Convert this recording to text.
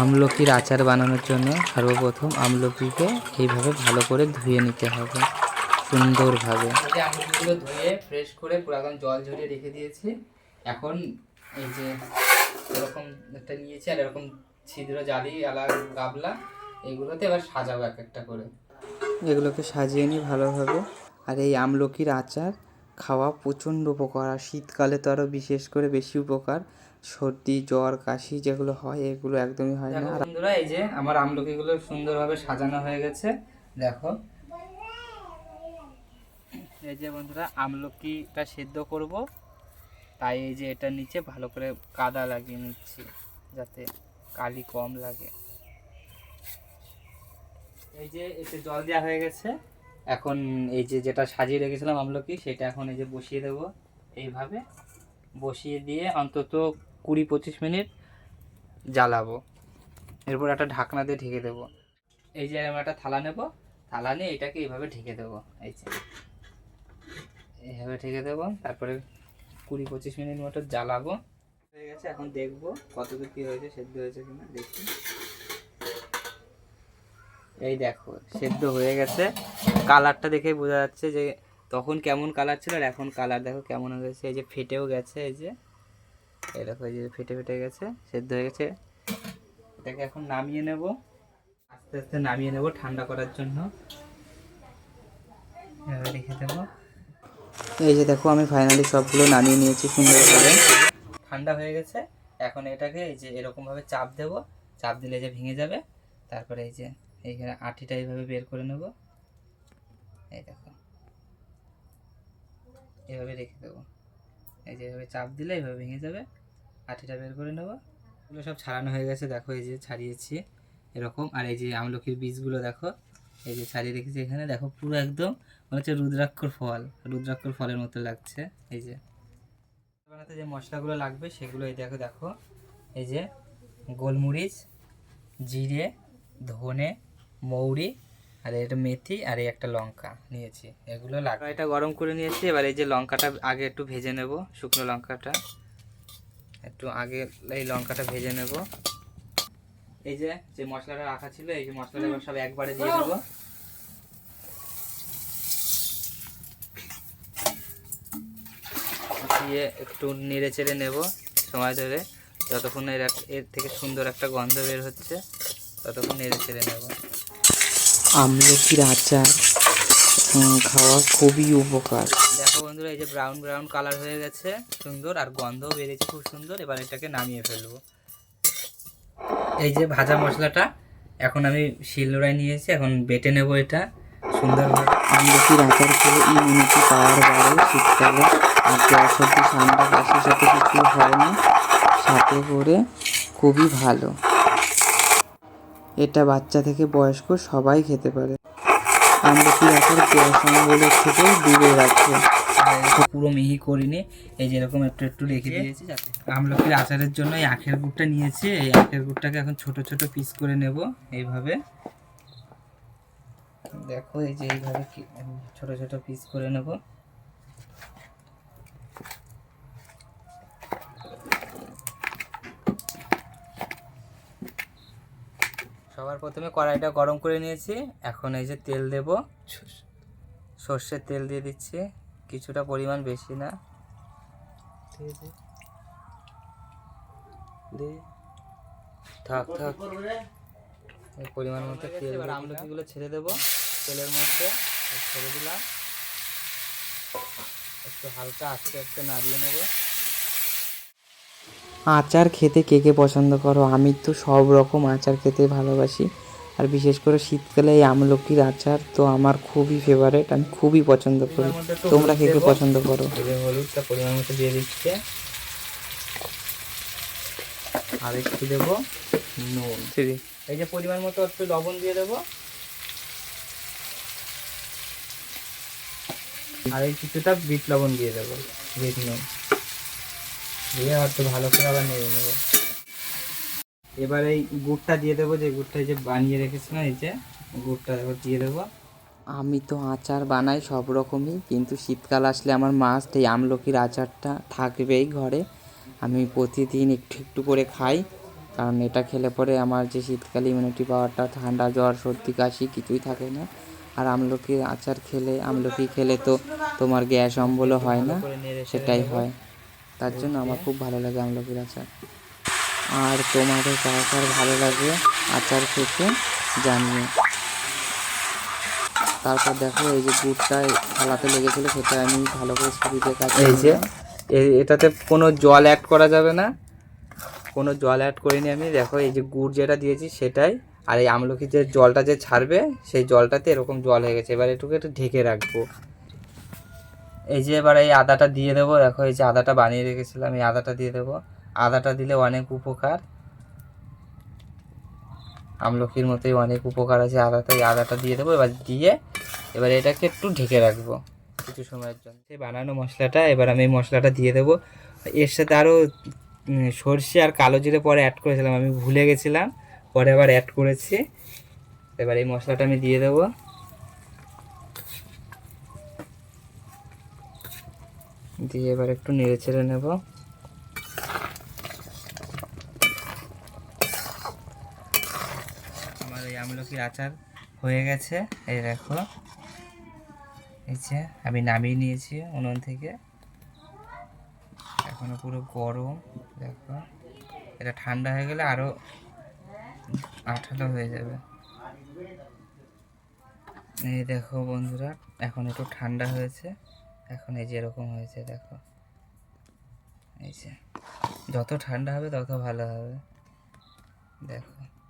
আমলকির আচার বানানোর জন্য সর্বপ্রথম আমলকিকে এইভাবে ভালো করে ধুয়ে নিতে হবে সুন্দরভাবে। আমলকিগুলো ধুয়ে ফ্রেশ করে পুরো একদম জল ঝরিয়ে রেখে দিয়েছি। এখন এই যে এরকম একটা নিয়েছি আর এরকম ছিদ্র জালি আলা গাবলা এগুলোতে এবার সাজাবো এক একটা করে। এগুলোকে সাজিয়ে নিই ভালোভাবে। আর এই আমলকির আচার খাওয়া প্রচণ্ড উপকার, আর শীতকালে তো আরও বিশেষ করে বেশি উপকার। সর্দি, জ্বর, কাশি যেগুলো হয়, এগুলো একদমই হয় না। বন্ধুরা, এই যে আমার আমলকিগুলো সুন্দরভাবে সাজানো হয়ে গেছে। দেখো। এই যে বন্ধুরা, আমলকিটা সেদ্ধ করব। তাই এই যে এটার নিচে ভালো করে কাদা লাগিয়ে নিচ্ছি, যাতে কালি কম লাগে। এই যে এতে জল দেওয়া হয়ে গেছে। এখন এই যে যেটা সাজিয়ে রেখেছিলাম আমলকি, সেটা এখন এই যে বসিয়ে দেব। এইভাবে বসিয়ে দিয়ে অন্তত কুড়ি পঁচিশ মিনিট জ্বালাবো। এরপর একটা ঢাকনা দিয়ে ঢেকে দেবো। এই যে আমি একটা থালা নেব। থালা নিয়ে এটাকে এইভাবে ঢেকে দেবো। এই যে এইভাবে ঢেকে দেবো। তারপরে কুড়ি পঁচিশ মিনিট মতো জ্বালাবো। হয়ে গেছে, এখন দেখব কতদূর কী হয়েছে, সেদ্ধ হয়েছে কিনা, দেখি। এই দেখো, সেদ্ধ হয়ে গেছে। কালারটা দেখে বোঝা যাচ্ছে যে তখন কেমন কালার ছিল আর এখন কালার দেখো কেমন হয়ে গেছে। এই যে ফেটেও গেছে, এই যে। এই দেখো, এই যে ফেটে ফেটে গেছে, সেদ্ধ হয়ে গেছে। এটাকে এখন নামিয়ে নেব। আস্তে আস্তে নামিয়ে নেব ঠান্ডা করার জন্য। রেখে দেবো। এই যে দেখো, আমি ফাইনালি সবগুলো নামিয়ে নিয়েছি সুন্দরভাবে। ঠান্ডা হয়ে গেছে। এখন এটাকে এই যে এরকম ভাবে চাপ দেব। চাপ দিলে যে ভেঙে যাবে। তারপরে এই যে এইখানে আটিটা এইভাবে বের করে নেব। এই দেখো। এভাবে রেখে দেবো। এই যে এভাবে চাপ দিলে এইভাবে ভেঙে যাবে। আটিটা বের করে নেব। এগুলো সব ছাড়ানো হয়ে গেছে। দেখো এই যে ছাড়িয়েছি এরকম। আর এই যে আমলকির বীজগুলো দেখো, এই যে ছাড়িয়ে রেখেছি এখানে। দেখো পুরো একদম মনে হচ্ছে রুদ্রাক্ষর ফল, রুদ্রাক্ষর ফলের মতো লাগছে। এই যে বানাতে যে মশলাগুলো লাগবে সেগুলো এই দেখো দেখো। এই যে গোলমরিচ, জিরে, ধনে মৌরি আর এটা মেথি আর এই একটা লঙ্কা নিয়েছি। এগুলো লাগবে। এটা গরম করে নিয়েছি এবার এই যে লঙ্কাটা আগে একটু ভেজে নেব শুকনো লঙ্কাটা। একটু আগে এই লঙ্কাটা ভেজে নেব। এই যে যে মশলাটা রাখা ছিল এই যে মশলাটা এবার সব একবারে দিয়ে দেবো। দিয়ে একটু নেড়ে চেড়ে নেব সময় ধরে। যতক্ষণ এর এর থেকে সুন্দর একটা গন্ধ বের হচ্ছে ততক্ষণ নেড়ে চেড়ে নেব। আমলকির আচার খাওয়া খুবই উপকার। দেখো বন্ধুরা এই যে ব্রাউন ব্রাউন কালার হয়ে গেছে সুন্দর আর গন্ধও বেরিয়েছে খুব সুন্দর। এবার এটাকে নামিয়ে ফেলব। এই যে ভাজা মশলাটা এখন আমি শিলনোড়ায় নিয়েছি এখন বেটে নেব এটা। সুন্দরভাবে আমলকির আচার খেলে ইমিউনিটি পাওয়ার বাড়ে শীতকালে আর জ্বর সর্দি ঠান্ডা কাশির সাথে কিছু হয় না। সাথে করে খুবই ভালো। এটা বাচ্চা থেকে বয়স্ক সবাই খেতে পারে। আমলকি রাখে। পুরো মিহি করিনি, এই যে এরকম একটু একটু রেখে দিয়েছি যাতে আমলকির আচারের জন্য এই আখের গুড়টা নিয়েছি, এই আখের গুড়টাকে এখন ছোট ছোট পিস করে নেব এইভাবে। দেখো এই যে এইভাবে ছোট ছোট পিস করে নেব। সবার প্রথমে কড়াইটা গরম করে নিয়েছি। এখন এই যে তেল দেব। সর্ষের তেল দিয়ে দিচ্ছি। কিছুটা পরিমাণ বেশি না। থাক থাক। এই পরিমাণ মতো তেল এবার আমলকিগুলো ছেড়ে দেবো। তেলের মধ্যে ছেড়ে দিলাম। একটু হালকা আস্তে আস্তে নাড়িয়ে নেব। আচার খেতে কে কে পছন্দ করো? আমি তো সব রকম আচার খেতে ভালোবাসি। আর বিশেষ করে শীতকালে এই আমলকির আচার তো আমার খুবই ফেভারেট আমি খুবই পছন্দ করি। তোমরা কে কে পছন্দ করো? হলুদটা পরিমাণ মতো দিয়ে দিচ্ছে। আর একটু দেবো নুন। এই যে পরিমাণ মতো একটু লবণ দিয়ে দেবো। আর এই কিছুটা বিট লবণ দিয়ে দেবো বিট নুন। দিয়ে আর একটু ভালো করে আবার নেড়ে নেব। এবার এই গুড়টা দিয়ে দেবো, যে গুড়টা যে বানিয়ে রেখেছিলাম, এই যে গুড়টা এবার দিয়ে দেবো। আমি তো আচার বানাই সব রকমই, কিন্তু শীতকাল আসলে আমার মাস্ট এই আমলকির আচারটা থাকবেই ঘরে। আমি প্রতিদিন একটু একটু করে খাই, কারণ এটা খেলে পরে আমার যে শীতকালে ইমিউনিটি পাওয়ারটা ঠান্ডা জ্বর, সর্দি, কাশি কিছুই থাকে না। আর আমলকির আচার খেলে, আমলকি খেলে তো তোমার গ্যাস অম্বলও হয় না, সেটাই হয়। তার জন্য আমার খুব ভালো লাগে আমলকির আচার। আর তোমাদের কার কার ভালো লাগে আচার খেতে জানিয়ে তারপর দেখো এই যে গুড়টা থালাতে লেগেছিলো সেটা আমি ভালো করে ছুরিতে কাছে এই যে এটাতে কোনো জল অ্যাড করা যাবে না। কোনো জল অ্যাড করিনি আমি। দেখো এই যে গুড় যেটা দিয়েছি সেটাই। আর এই আমলকি যে জলটা যে ছাড়বে সেই জলটাতে এরকম জল হয়ে গেছে। এবার এটুকু একটু ঢেকে রাখব। এই যে এবার এই আদাটা দিয়ে দেবো, দেখো এই যে আদাটা বানিয়ে রেখেছিলাম, এই আদাটা দিয়ে দেবো। আদাটা দিলে অনেক উপকার। আমলকির মতোই অনেক উপকার আছে আদাতে আদাটা দিয়ে দেবো। এবার দিয়ে এবার এটাকে একটু ঢেকে রাখব কিছু সময়ের জন্য। সেই বানানো মশলাটা, এবার আমি এই মশলাটা দিয়ে দেবো। এর সাথে আরও সর্ষে আর কালো জিরে পরে অ্যাড করেছিলাম, আমি ভুলে গেছিলাম। পরে আবার অ্যাড করেছি। এবার এই মশলাটা আমি দিয়ে দেবো। দিয়ে এবার একটু নেড়ে চেড়ে নেব। আমার এই আমলকির আচার হয়ে গেছে। এই দেখো। এই যে আমি নামিয়ে নিয়েছি উনুন থেকে। এখনও পুরো গরম, দেখো। এটা ঠান্ডা হয়ে গেলে আরও আঠালো হয়ে যাবে। এই দেখো বন্ধুরা, এখন একটু ঠান্ডা হয়েছে। এখন এই যে এরকম হয়েছে, দেখো। এই যে, যত ঠান্ডা হবে তত ভালো হবে। দেখো।